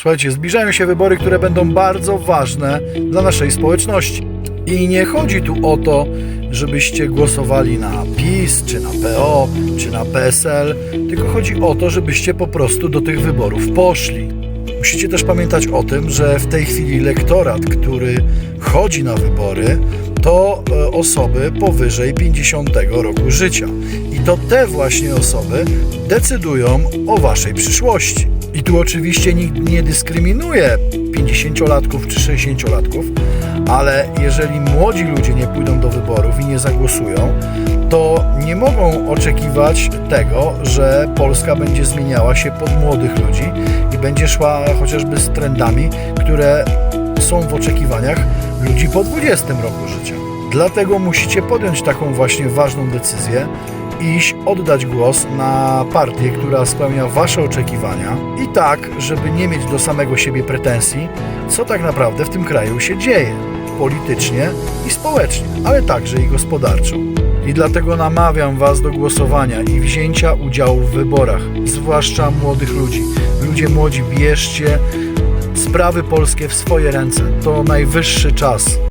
Słuchajcie, zbliżają się wybory, które będą bardzo ważne dla naszej społeczności. I nie chodzi tu o to, żebyście głosowali na PiS, czy na PO, czy na PSL, tylko chodzi o to, żebyście po prostu do tych wyborów poszli. Musicie też pamiętać o tym, że w tej chwili lektorat, który chodzi na wybory, to e, osoby powyżej 50 roku życia. I to te właśnie osoby decydują o waszej przyszłości. I tu oczywiście nikt nie dyskryminuje 50-latków czy 60-latków, ale jeżeli młodzi ludzie nie pójdą do wyborów i nie zagłosują, to nie mogą oczekiwać tego, że Polska będzie zmieniała się pod młodych ludzi i będzie szła chociażby z trendami, które są w oczekiwaniach ludzi po 20 roku życia. Dlatego musicie podjąć taką właśnie ważną decyzję, iść oddać głos na partię, która spełnia Wasze oczekiwania i tak, żeby nie mieć do samego siebie pretensji, co tak naprawdę w tym kraju się dzieje politycznie i społecznie, ale także i gospodarczo. I dlatego namawiam Was do głosowania i wzięcia udziału w wyborach, zwłaszcza młodych ludzi. Ludzie młodzi, bierzcie sprawy polskie w swoje ręce. To najwyższy czas.